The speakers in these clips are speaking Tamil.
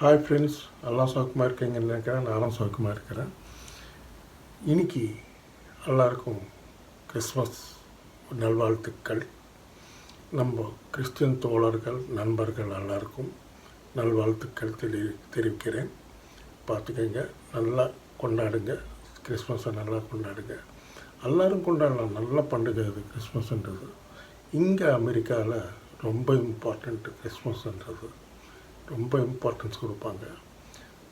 ஹாய் ஃப்ரெண்ட்ஸ் எல்லாம் சௌக்கமாக இருக்கீங்கன்னு நினைக்கிறேன். நானும் சௌக்கமாக இருக்கிறேன். இன்னைக்கு எல்லாருக்கும் கிறிஸ்மஸ் நல்வாழ்த்துக்கள். நம்ம கிறிஸ்டியன் தோழர்கள் நண்பர்கள் எல்லாருக்கும் நல்வாழ்த்துக்கள் தெரி தெரிவிக்கிறேன். பார்த்துக்கங்க நல்லா கொண்டாடுங்க. கிறிஸ்மஸை நல்லா கொண்டாடுங்க. எல்லாரும் கொண்டாடலாம். நல்ல பண்டிகை அது கிறிஸ்மஸ்ன்றது இங்கே அமெரிக்காவில் ரொம்ப இம்பார்ட்டண்ட்டு கிறிஸ்மஸ்ன்றது ரொம்ப இம்பார்ட்டன்ஸ் கொடுப்பாங்க.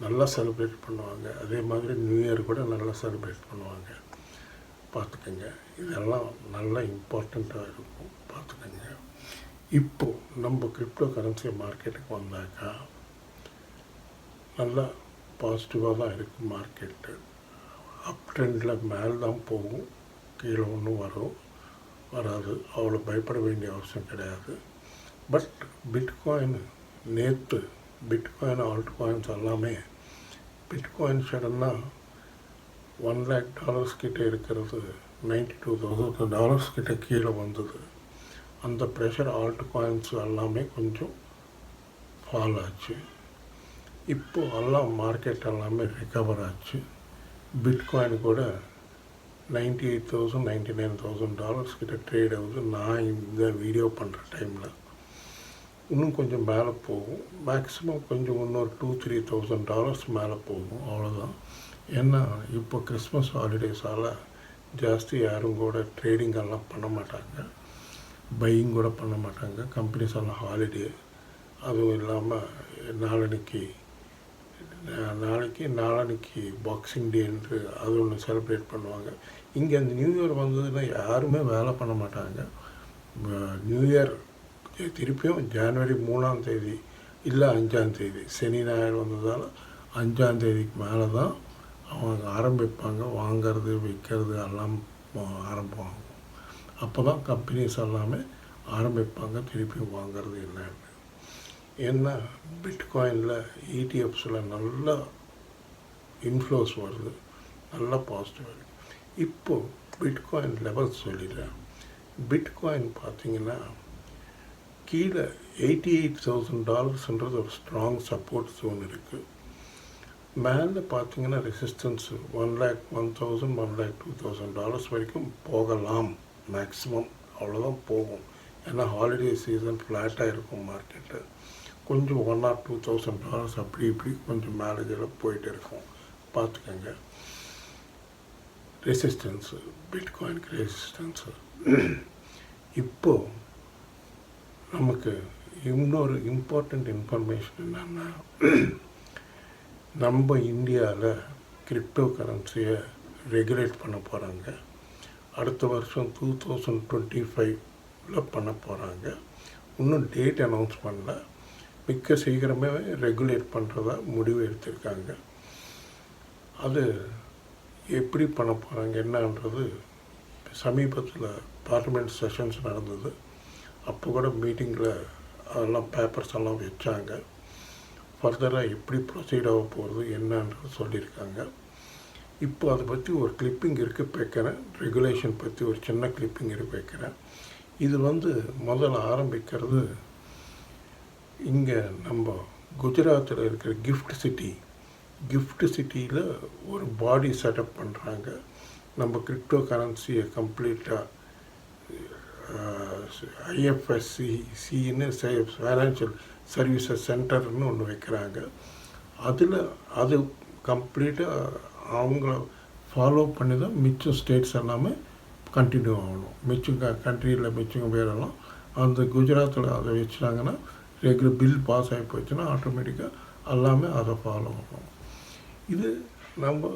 நல்லா செலிப்ரேட் பண்ணுவாங்க. அதே மாதிரி நியூ இயர் கூட நல்லா செலிப்ரேட் பண்ணுவாங்க. பார்த்துக்கோங்க. இதெல்லாம் நல்லா இம்பார்ட்டண்ட்டாக இருக்கும். பார்த்துக்கோங்க. இப்போது நம்ம கிரிப்டோ கரன்சி மார்க்கெட்டுக்கு வந்தாக்கா நல்லா பாசிட்டிவாக தான் இருக்கும் மார்க்கெட்டு அப் ட்ரெண்டில் மேலே தான் போகும். கீழே ஒன்றும் வரும். வராது. அவ்வளோ பயப்பட வேண்டிய அவசியம் கிடையாது. பட் பிட்காயின் நேற்று பிட்காயின் ஆல்ட் காயின்ஸ் எல்லாமே பிட்காயின் சடனாக ஒன் லேக் டாலர்ஸ் கிட்டே இருக்கிறது நைன்டி டூ தௌசண்ட் டாலர்ஸ் கிட்டே கீழே வந்தது. அந்த ப்ரெஷர் ஆல்ட் காயின்ஸ் எல்லாமே கொஞ்சம் ஃபால் ஆச்சு. இப்போது எல்லாம் மார்க்கெட் எல்லாமே ரிகவர் ஆச்சு. பிட்காயின் கூட ninety eight thousand ninety nine thousand dollars கிட்ட ட்ரேட் ஆகுது. நான் இந்த வீடியோ பண்ணுற டைமில் இன்னும் கொஞ்சம் மேலே போகும். மேக்ஸிமம் கொஞ்சம் இன்னொரு டூ த்ரீ தௌசண்ட் டாலர்ஸ் மேலே போகும். அவ்வளோதான் ஏன்னா இப்போ கிறிஸ்மஸ் ஹாலிடேஸால் ஜாஸ்தி யாரும் கூட ட்ரேடிங் எல்லாம் பண்ண மாட்டாங்க. பையிங் கூட பண்ண மாட்டாங்க. கம்பெனிஸ் எல்லாம் ஹாலிடே அதுவும் இல்லாமல் நாளன்னைக்கு நாளைக்கு நாளன்னைக்கு பாக்ஸிங் டே என்று அது ஒன்று செலிப்ரேட் பண்ணுவாங்க. இங்கே அந்த நியூ இயர் வந்ததுன்னா யாருமே வேலை பண்ண மாட்டாங்க. நியூ இயர் திருப்பியும் ஜனவரி மூணாம் தேதி இல்லை அஞ்சாம் தேதி சனி ஞாயிறு வந்ததால் அஞ்சாம் தேதிக்கு மேலே தான் அவங்க ஆரம்பிப்பாங்க வாங்கிறது விற்கிறது எல்லாம் ஆரம்பம் ஆகும் அப்போ தான் கம்பெனிஸ் எல்லாமே ஆரம்பிப்பாங்க திருப்பியும் வாங்கிறது என்னன்னு ஏன்னா பிட்காயினில் இடிஎஃப்ஸில் நல்ல இன்ஃப்ளோஸ் வருது நல்ல பாசிட்டிவ் வருது இப்போது பிட்காயின் லெவல்ஸ் சொல்லிடுறேன் பிட்காயின் பார்த்தீங்கன்னா கீழே எயிட்டி எயிட் தௌசண்ட் டாலர்ஸ்ன்றது ஒரு ஸ்ட்ராங் சப்போர்ட் ஜோன் இருக்குது மேலே பார்த்தீங்கன்னா resistance one lakh one thousand one lakh two thousand dollars வரைக்கும் போகலாம். மேக்ஸிமம் அவ்வளோதான் போகும். ஏன்னா ஹாலிடே சீசன் ஃப்ளாட்டாக இருக்கும் மார்க்கெட்டு கொஞ்சம் one or two thousand dollars அப்படி இப்படி கொஞ்சம் மேலேஜில் போயிட்டு இருக்கும். பார்த்துக்கோங்க ரெசிஸ்டன்ஸு பிட்காயினுக்கு ரெசிஸ்டன்ஸு இப்போது நமக்கு இன்னொரு இம்பார்ட்டண்ட் இன்ஃபர்மேஷன் என்னென்னா நம்ம இந்தியாவில் கிரிப்டோ கரன்சியை ரெகுலேட் பண்ண போகிறாங்க அடுத்த வருஷம் டூ தௌசண்ட் டுவெண்ட்டி ஃபைவ்ல பண்ண போகிறாங்க இன்னும் டேட் அனௌன்ஸ் பண்ணல. மிக்க சீக்கிரமே ரெகுலேட் பண்ணுறதா முடிவு எடுத்திருக்காங்க. அது எப்படி பண்ண போகிறாங்க என்னன்றது சமீபத்தில் பார்லிமெண்ட் செஷன்ஸ் நடந்தது. அப்போ கூட மீட்டிங்கில் அதெல்லாம் பேப்பர்ஸ் எல்லாம் வச்சாங்க. ஃபர்தராக எப்படி ப்ரொசீட் ஆக போகிறது என்னன்றது சொல்லியிருக்காங்க. இப்போ அதை பற்றி ஒரு கிளிப்பிங் இருக்குது வைக்கிறேன். ரெகுலேஷன் பற்றி ஒரு சின்ன கிளிப்பிங் இருக்கு வைக்கிறேன். இது வந்து முதல்ல ஆரம்பிக்கிறது இங்கே நம்ம குஜராத்தில் இருக்கிற கிஃப்ட் சிட்டி கிஃப்ட் சிட்டியில் ஒரு பாடி செட்டப் பண்ணுறாங்க நம்ம கிரிப்டோ கரன்சியை கம்ப்ளீட்டாக ஐஎஃப்எஸ்சி சின்னு ஃபைனான்ஷியல் சர்வீசஸ் சென்டர்னு ஒன்று வைக்கிறாங்க. அதில் அது கம்ப்ளீட்டாக அவங்கள ஃபாலோ பண்ணி தான் மிச்சம் ஸ்டேட்ஸ் எல்லாமே கண்டினியூ ஆகணும். மிச்சம் க கண்ட்ரியில் மிச்சம் பேரெல்லாம் அந்த குஜராத்தில் அதை வச்சுட்டாங்கன்னா ரெகுலர் பில் பாஸ் ஆகி போச்சுன்னா ஆட்டோமேட்டிக்காக எல்லாமே அதை ஃபாலோ ஆகணும். இது நம்ம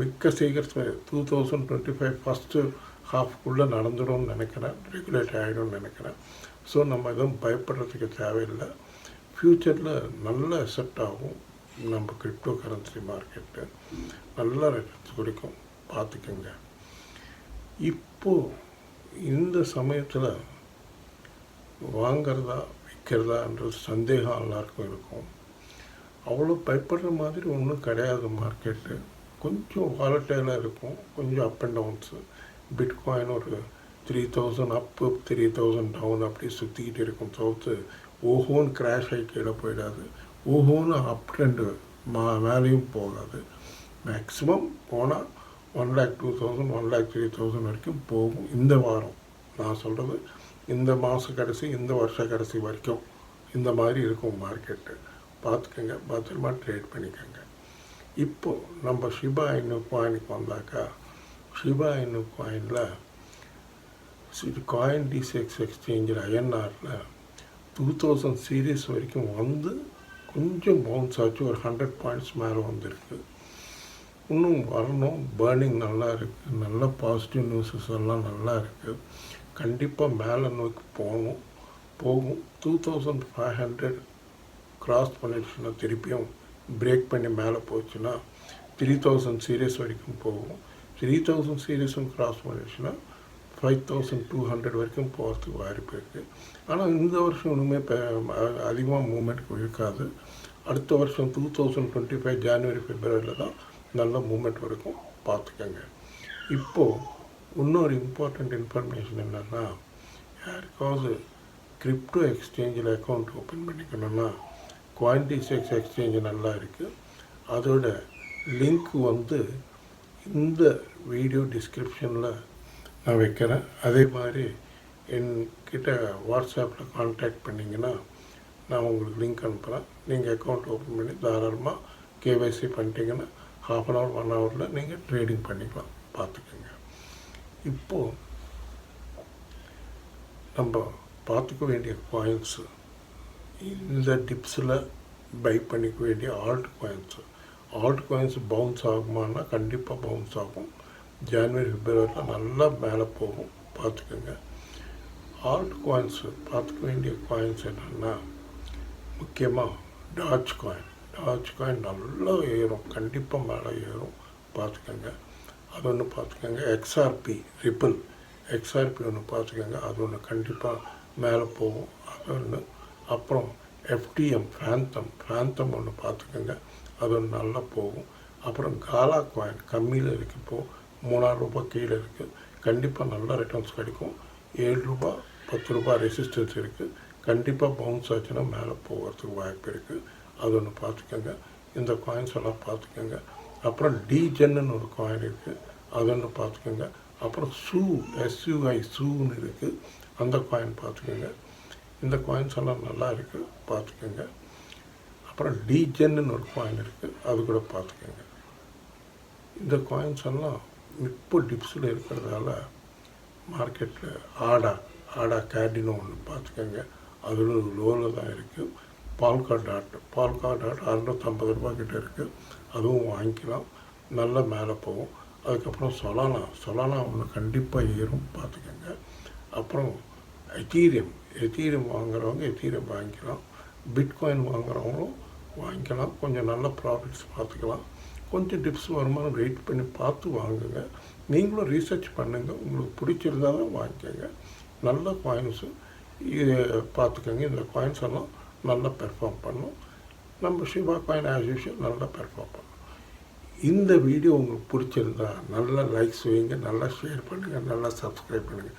விக்க சீக்கிரத்தில் two thousand twenty five first ஹாஃப்குள்ளே நடந்துடும்னு நினைக்கிறேன் ரெகுலேட் ஆகிடும்னு நினைக்கிறேன். ஸோ நம்ம எதுவும் பயப்படுறதுக்கு தேவையில்லை. ஃப்யூச்சரில் நல்ல செட் ஆகும். நம்ம கிரிப்டோ கரன்சி மார்க்கெட்டு நல்ல ரிட்டர்ன்ஸ் கொடுக்கும். பார்த்துக்கோங்க. இப்போது இந்த சமயத்தில் வாங்கிறதா விற்கிறதான்றது சந்தேகம் எல்லாருக்கும் இருக்கும். அவ்வளோ பயப்படுற மாதிரி ஒன்றும் கிடையாது மார்க்கெட்டு கொஞ்சம் வாலட்டைலாக இருக்கும். கொஞ்சம் அப் அண்ட் டவுன்ஸு பிட்காயின் ஒரு three thousand up three thousand down அப்படி சுற்றிக்கிட்டு இருக்கும். தவிர்த்து ஓஹோன்னு கிராஷ் ஆகி கீழே போயிடாது. ஓஹோன்னு அப் ட்ரெண்டு மா மேலேயும் போகாது. மேக்ஸிமம் போனால் one lakh two thousand one lakh three thousand வரைக்கும் போகும். இந்த வாரம் நான் சொல்கிறது இந்த மாத கடைசி இந்த வருஷ கடைசி வரைக்கும் இந்த மாதிரி இருக்கும் மார்க்கெட்டு பார்த்துக்கோங்க பத்திரமா ட்ரேட் பண்ணிக்கோங்க. இப்போது நம்ம ஷிபா இன்னும் காயினுக்கு வந்தாக்கா ஷிபா இன்னும் காயினில் இது காயின் டிசிஎக்ஸ் எக்ஸ்சேஞ்சில் ஐஎன்ஆரில் டூ தௌசண்ட் சீரீஸ் வரைக்கும் வந்து கொஞ்சம் பவுன்ஸ் ஆச்சு ஒரு ஹண்ட்ரட் பாயிண்ட்ஸ் மேலே வந்திருக்கு. இன்னும் வரணும் பேர்னிங் நல்லா இருக்குது நல்ல பாசிட்டிவ் நியூஸஸ் எல்லாம் நல்லா இருக்குது கண்டிப்பாக மேலே நோக்கி போகணும் போகும். Two thousand five hundred cross பண்ணிடுச்சுன்னா திருப்பியும் பிரேக் பண்ணி மேலே போச்சுன்னா த்ரீ தௌசண்ட் சீரியஸ் வரைக்கும் போகும். த்ரீ தௌசண்ட் சீரியஸும் கிராஸ் பண்ணிடுச்சுன்னா ஃபைவ் தௌசண்ட் டூ ஹண்ட்ரட் வரைக்கும் போகிறதுக்கு வாய்ப்பு இருக்குது ஆனால் இந்த வருஷம் ஒன்றுமே அதிகமாக மூமெண்ட் இருக்காது அடுத்த வருஷம் two thousand twenty five January பிப்ரவரியில் தான் நல்ல மூமெண்ட் வரைக்கும் பார்த்துக்கோங்க. இப்போது இன்னொரு இம்பார்ட்டண்ட் இன்ஃபர்மேஷன் என்னென்னா யாருக்காவது கிரிப்டோ எக்ஸ்சேஞ்சில் அக்கௌண்ட் ஓப்பன் பண்ணிக்கணும்னா குவான்டிசெக்ஸ் எக்ஸ்சேஞ்சு நல்லா இருக்குது அதோட லிங்க் வந்து இந்த வீடியோ டிஸ்கிரிப்ஷனில் நான் வைக்கிறேன். அதே மாதிரி என்கிட்ட வாட்ஸ்அப்பில் காண்டாக்ட் பண்ணிங்கன்னா நான் உங்களுக்கு லிங்க் அனுப்புகிறேன் நீங்கள் அக்கௌண்ட் ஓப்பன் பண்ணி தாராளமாக கேவைசி பண்ணிட்டீங்கன்னா ஹாஃப் அன் ஹவர் ஒன் ஹவரில் நீங்கள் ட்ரேடிங் பண்ணிக்கலாம். பார்த்துக்கோங்க. இப்போது நம்ம பார்த்துக்க வேண்டிய காயின்ஸு இந்த டிப்ஸில் பை பண்ணிக்க வேண்டிய alt coins alt coins bounce ஆகுமானா கண்டிப்பாக பவுன்ஸ் ஆகும். ஜான்வரி பிப்ரவரியில் நல்லா மேலே போகும். பார்த்துக்கோங்க. ஆல்ட் காயின்ஸு பார்த்துக்க வேண்டிய காயின்ஸ் என்னென்னா முக்கியமாக டாச் காயின் டாச் காயின் நல்லா ஏறும் கண்டிப்பாக மேலே ஏறும். பார்த்துக்கோங்க. அது ஒன்று பார்த்துக்கோங்க. எக்ஸ்ஆர்பி ரிப்பிள் எக்ஸ்ஆர்பி ஒன்று பார்த்துக்கோங்க. அது ஒன்று கண்டிப்பாக மேலே போகும். அது ஒன்று அப்புறம் எஃப்டிஎம் ஃபேந்தம் ஃபேந்தம் ஒன்று பார்த்துக்கோங்க அது ஒன்று நல்லா போகும். அப்புறம் காலா காயின் கம்மியில் இருக்குது இப்போது மூணாயிரம் ரூபாய் கீழே இருக்குது கண்டிப்பாக நல்ல ரிட்டர்ன்ஸ் கிடைக்கும். ஏழு ரூபா பத்து ரூபா ரெசிஸ்டன்ஸ் இருக்குது கண்டிப்பாக பவுன்ஸ் ஆச்சுன்னா மேலே போகிறதுக்கு வாய்ப்பு இருக்குது அது ஒன்று பார்த்துக்கோங்க. இந்த காயின்ஸ் எல்லாம் பார்த்துக்கோங்க. அப்புறம் டிஜென்னு ஒரு காயின் இருக்குது அது ஒன்று பார்த்துக்கோங்க. அப்புறம் சூ எஸ்யூஐ சூன்னு இருக்குது அந்த காயின் பார்த்துக்கோங்க. இந்த காயின்ஸ் எல்லாம் நல்லா இருக்குது பார்த்துக்கோங்க. அப்புறம் டிஜென்னு ஒரு காயின் இருக்குது அது கூட பார்த்துக்கோங்க. இந்த காயின்ஸ் எல்லாம் இப்போ டிப்ஸில் இருக்கிறதால மார்க்கெட்டில் ஆடா ஆடா கேடினோ ஒன்று பார்த்துக்கோங்க. அதில் லோவில் தான் இருக்குது பால்கா டாட் பால்கா டாட் அறுநூற்றம்பது ரூபா கிட்ட இருக்குது அதுவும் வாங்கிக்கலாம். நல்ல மேலே போகும். அதுக்கப்புறம் சொலானா சொலானா ஒன்று கண்டிப்பாக ஏறும் பார்த்துக்கோங்க. அப்புறம் எத்தீரியம் எத்தீரியம் வாங்குறவங்க எத்தீரியம் வாங்கிக்கலாம். பிட்காயின் வாங்குறவங்களும் வாங்கிக்கலாம். கொஞ்சம் நல்ல ப்ராஃபிட்ஸ் பார்த்துக்கலாம். கொஞ்சம் டிப்ஸ் வருமானம் வெயிட் பண்ணி பார்த்து வாங்குங்க. நீங்களும் ரீசர்ச் பண்ணுங்கள் உங்களுக்கு பிடிச்சிருந்தா தான் வாங்கிக்கோங்க. நல்ல காயின்ஸு இது பார்த்துக்கோங்க. இந்த காயின்ஸ் எல்லாம் நல்லா பெர்ஃபார்ம் பண்ணும். நம்ம சிவா காயின் ஆஸ் யூஷுவல் நல்லா பெர்ஃபார்ம் பண்ணும். இந்த வீடியோ உங்களுக்கு பிடிச்சிருந்தா நல்லா லைக்ஸ் வைங்க. நல்லா ஷேர் பண்ணுங்கள் நல்லா சப்ஸ்கிரைப் பண்ணுங்கள்